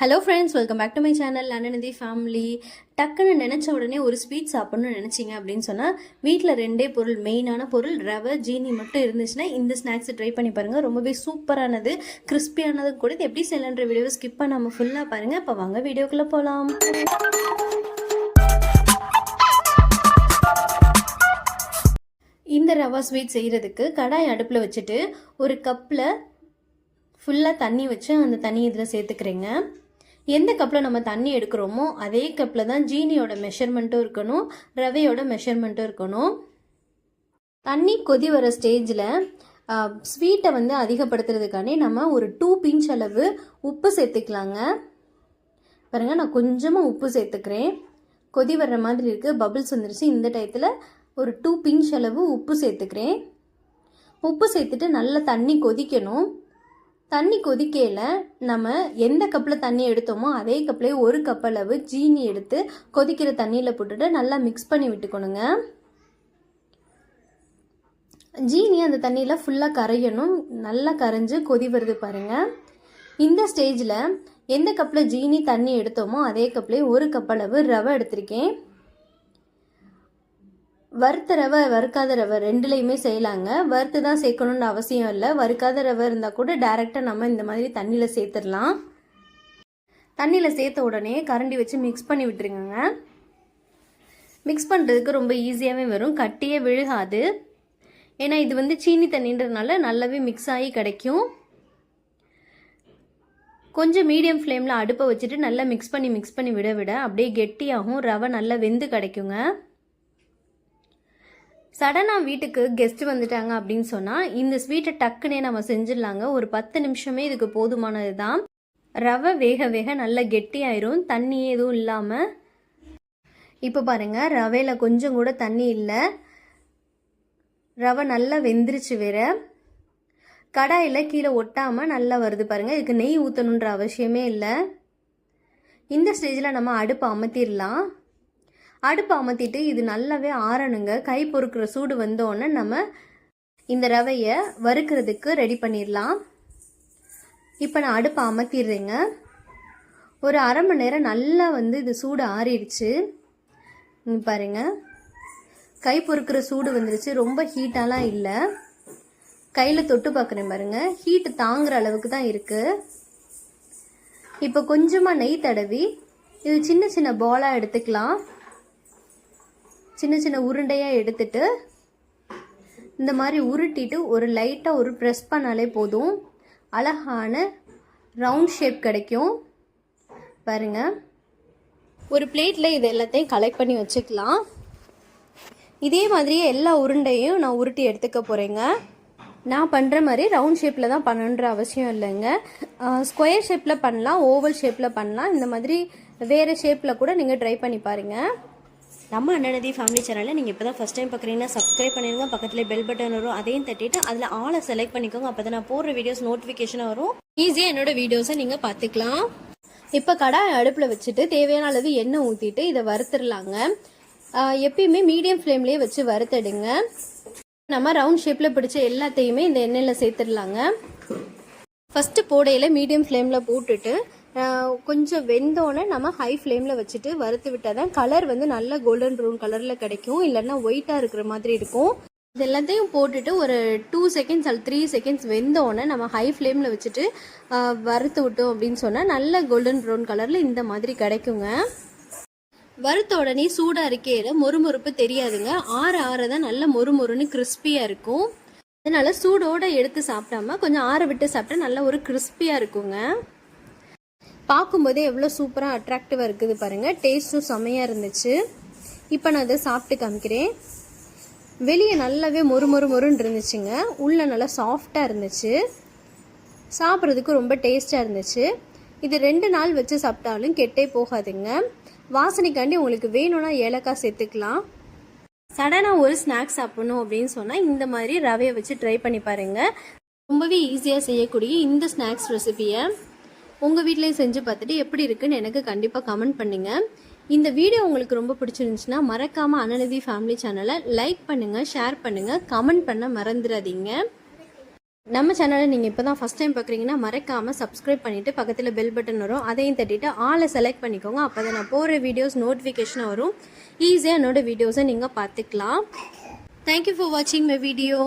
Hello friends welcome back to my channel அண்ணனதி family டக்குன்னு நினச்ச உடனே ஒரு ஸ்வீட் சாப்பிட்ணும்னு நினச்சிங்க அப்படின்னு சொன்னால் வீட்டில் ரெண்டே பொருள் மெயினான பொருள் ரவை ஜீனி மட்டும் இருந்துச்சுன்னா இந்த ஸ்நாக்ஸை ட்ரை பண்ணி பாருங்கள் ரொம்பவே சூப்பரானது கிறிஸ்பியானது கூட. இது எப்படி செல்லன்ற வீடியோவை ஸ்கிப் பண்ணாமல் ஃபுல்லாக பாருங்கள் அப்போ வாங்க வீடியோக்குள்ளே போகலாம் இந்த ரவா ஸ்வீட் செய்கிறதுக்கு கடாய் அடுப்பில் வச்சுட்டு ஒரு கப்பில் ஃபுல்லாக தண்ணி வச்சு அந்த தண்ணி இதில் சேர்த்துக்கிறேங்க. எந்த கப்பில் நம்ம தண்ணி எடுக்கிறோமோ அதே கப்பில் தான் ஜீனியோட மெஷர்மெண்ட்டும் இருக்கணும் ரவையோட மெஷர்மெண்ட்டும் இருக்கணும். தண்ணி கொதி வர ஸ்டேஜில் ஸ்வீட்டை வந்து அதிகப்படுத்துறதுக்காண்டி நம்ம ஒரு டூ பிஞ்ச் அளவு உப்பு சேர்த்துக்கலாங்க. பாருங்கள் நான் கொஞ்சமாக உப்பு சேர்த்துக்கிறேன். கொதி வர்ற மாதிரி இருக்குது பபிள்ஸ் வந்துருச்சு. இந்த டயத்தில் ஒரு டூ பிஞ்ச் அளவு உப்பு சேர்த்துக்கிறேன். உப்பு சேர்த்துட்டு நல்லா தண்ணி கொதிக்கணும். தண்ணி கொதிக்கையில் நம்ம எந்த கப்பில் தண்ணி எடுத்தோமோ அதே கப்லேயே ஒரு கப் அளவு ஜீனி எடுத்து கொதிக்கிற தண்ணியில் போட்டுட்டு நல்லா மிக்ஸ் பண்ணி விட்டுக்கணுங்க. ஜீனி அந்த தண்ணியில் ஃபுல்லாக கரையணும். நல்லா கரைஞ்சு கொதி வருது பாருங்கள் இந்த ஸ்டேஜில் எந்த கப்பில் ஜீனி தண்ணி எடுத்தோமோ அதே கப்லேயே ஒரு கப் அளவு ரவை எடுத்திருக்கேன். வறுத்த ரவை வறுக்காத ரவை ரெண்டுலேயுமே செய்யலாங்க. வறுத்து தான் சேர்க்கணுன்னு அவசியம் இல்லை. வறுக்காத ரவை இருந்தால் கூட டேரெக்டாக நம்ம இந்த மாதிரி தண்ணியில் சேர்த்துடலாம். தண்ணியில் சேர்த்த உடனே கரண்டி வச்சு மிக்ஸ் பண்ணி விட்டுருங்க மிக்ஸ் பண்ணுறதுக்கு ரொம்ப ஈஸியாகவே வரும். கட்டியே விழுகாது. ஏன்னா இது வந்து சீனி தண்ணின்றதுனால நல்லாவே மிக்ஸ் ஆகி கிடைக்கும். கொஞ்சம் மீடியம் ஃப்ளேமில் அடுப்பை வச்சுட்டு நல்லா மிக்ஸ் பண்ணி மிக்ஸ் பண்ணி விட விட அப்படியே கெட்டியாகும். ரவை நல்லா வெந்து கிடைக்குங்க. சடனாக வீட்டுக்கு கெஸ்ட் வந்துட்டாங்க அப்படின்னு சொன்னால் இந்த ஸ்வீட்டை டக்குனே நம்ம செஞ்சிடலாங்க. ஒரு பத்து நிமிஷமே இதுக்கு போதுமானது தான் ரவை வேக வேக நல்லா கெட்டியாயிரும். தண்ணி எதுவும் இல்லாமல் இப்போ பாருங்கள் ரவையில் கொஞ்சம் கூட தண்ணி இல்லை. ரவை நல்லா வெந்துருச்சு வேற. கடாயில் கீழே ஒட்டாமல் நல்லா வருது பாருங்கள் இதுக்கு நெய் ஊற்றணுன்ற அவசியமே இல்லை. இந்த ஸ்டேஜில் நம்ம அடுப்பை அமர்த்திடலாம் அடுப்பு அமர்த்திட்டு இது நல்லாவே ஆறணுங்க. கை பொறுக்கிற சூடு வந்தோடனே நம்ம இந்த ரவையை வறுக்கிறதுக்கு ரெடி பண்ணிடலாம். இப்போ நான் அடுப்பை அமர்த்திடுறேங்க. ஒரு அரை மணி நேரம் நல்லா வந்து இது சூடு ஆறிடுச்சு. பாருங்க. கை பொறுக்கிற சூடு வந்துருச்சு. ரொம்ப ஹீட்டாலாம் இல்லை. கையில் தொட்டு பார்க்குறேன் பாருங்க. ஹீட்டு தாங்குற அளவுக்கு தான் இருக்குது இப்போ கொஞ்சமாக நெய் தடவி இது சின்ன சின்ன பாலாக எடுத்துக்கலாம். சின்ன சின்ன உருண்டையாக எடுத்துட்டு இந்த மாதிரி உருட்டிட்டு ஒரு லைட்டாக ஒரு ப்ரெஸ் பண்ணாலே போதும். அழகான ரவுண்ட் ஷேப் கிடைக்கும். பாருங்க. ஒரு பிளேட்டில் இது எல்லாத்தையும் கலெக்ட் பண்ணி வச்சுக்கலாம். இதே மாதிரியே எல்லா உருண்டையும் நான் உருட்டி எடுத்துக்க போகிறேங்க நான் பண்ணுற மாதிரி ரவுண்ட் ஷேப்பில் தான் பண்ணணுன்ற அவசியம் இல்லைங்க. ஸ்கொயர் ஷேப்பில் பண்ணலாம் ஓவல் ஷேப்பில் பண்ணலாம். இந்த மாதிரி வேறு ஷேப்பில் கூட நீங்கள் ட்ரை பண்ணி பாருங்கள் நம்ம அண்ணனதி ஃபேமிலி சேனலில் நீங்கள் இப்போ தான் ஃபஸ்ட் டைம் பார்க்குறீங்கன்னா சப்ஸ்கிரைப் பண்ணிடுங்க பக்கத்தில் பெல் பட்டன் வரும். அதையும் தட்டிட்டு அதில் ஆளை செலக்ட் பண்ணிக்கோங்க. அப்போ தான் நான் போடுற வீடியோஸ் நோட்டிஃபிகேஷன் வரும். ஈஸியாக என்னோட வீடியோஸை நீங்கள் பார்த்துக்கலாம் இப்போ கடாய் அடுப்பில் வச்சுட்டு தேவையான அளவு எண்ணெய் ஊற்றிட்டு இதை வறுத்துடலாங்க. எப்பயுமே மீடியம் ஃப்ளேம்லேயே வச்சு வறுத்தெடுங்க. நம்ம ரவுண்ட் ஷேப்பில் பிடிச்ச எல்லாத்தையுமே இந்த எண்ணெயில் சேர்த்துடலாங்க. ஃபஸ்ட்டு போடையில் மீடியம் ஃப்ளேமில் போட்டுட்டு கொஞ்சம் வெந்தோடனே நம்ம ஹை ஃப்ளேமில் வச்சுட்டு வறுத்து விட்டால் தான் கலர் வந்து நல்ல கோல்டன் ப்ரௌன் கலரில் கிடைக்கும். இல்லைன்னா ஒயிட்டாக இருக்கிற மாதிரி இருக்கும். இது எல்லாத்தையும் போட்டுட்டு ஒரு டூ செகண்ட்ஸ் அல்ல த்ரீ செகண்ட்ஸ் வெந்தோடனே நம்ம ஹை ஃப்ளேமில் வச்சுட்டு வறுத்து விட்டோம் அப்படின்னு சொன்னால் நல்ல கோல்டன் ப்ரௌன் கலரில் இந்த மாதிரி கிடைக்குங்க. வறுத்த உடனே சூடாக இருக்கையில் மொறுமொறுப்பு தெரியாதுங்க. ஆற ஆற தான் நல்ல மொறுமொறுன்னு கிறிஸ்பியாக இருக்கும். அதனால் சூடோடு எடுத்து சாப்பிடாம கொஞ்சம் ஆற விட்டு சாப்பிட்டா நல்ல ஒரு கிறிஸ்பியாக இருக்குங்க. பார்க்கும்போதே எவ்வளோ சூப்பராக அட்ராக்டிவாக இருக்குது பாருங்கள் டேஸ்ட்டும் செம்மையாக இருந்துச்சு. இப்போ நான் அதை சாப்பிட்டு காமிக்கிறேன். வெளியே நல்லாவே மொறு மொறு மொறுன்னு இருந்துச்சுங்க. உள்ளே நல்லா சாஃப்டாக இருந்துச்சு. சாப்பிட்றதுக்கு ரொம்ப டேஸ்ட்டாக இருந்துச்சு. இது ரெண்டு நாள் வச்சு சாப்பிட்டாலும் கெட்டே போகாதுங்க. வாசனைக்காண்டி உங்களுக்கு வேணும்னா ஏலக்காய் சேர்த்துக்கலாம். சடனாக ஒரு ஸ்நாக்ஸ் சாப்பிடணும் அப்படின்னு சொன்னால் இந்த மாதிரி ரவையை வச்சு ட்ரை பண்ணி பாருங்கள் ரொம்பவே ஈஸியாக செய்யக்கூடிய இந்த ஸ்நாக்ஸ் ரெசிபியை உங்கள் வீட்லேயும் செஞ்சு பார்த்துட்டு எப்படி இருக்குன்னு எனக்கு கண்டிப்பாக கமெண்ட் பண்ணுங்கள் இந்த வீடியோ உங்களுக்கு ரொம்ப பிடிச்சிருந்துச்சுன்னா மறக்காமல் அனநதி ஃபேமிலி சேனலை லைக் பண்ணுங்கள் ஷேர் பண்ணுங்கள் கமெண்ட் பண்ண மறந்துடாதீங்க. நம்ம சேனலை நீங்கள் இப்போ தான் ஃபஸ்ட் டைம் பார்க்குறீங்கன்னா மறக்காமல் சப்ஸ்கிரைப் பண்ணிவிட்டு பக்கத்தில் பெல் பட்டன் வரும். அதையும் தட்டிட்டு ஆளை செலக்ட் பண்ணிக்கோங்க. அப்போ தான் நான் போகிற வீடியோஸ் நோட்டிஃபிகேஷனாக வரும். ஈஸியாக என்னோடய வீடியோஸை நீங்கள் பார்த்துக்கலாம். தேங்க்யூ ஃபார் வாட்சிங் மை வீடியோ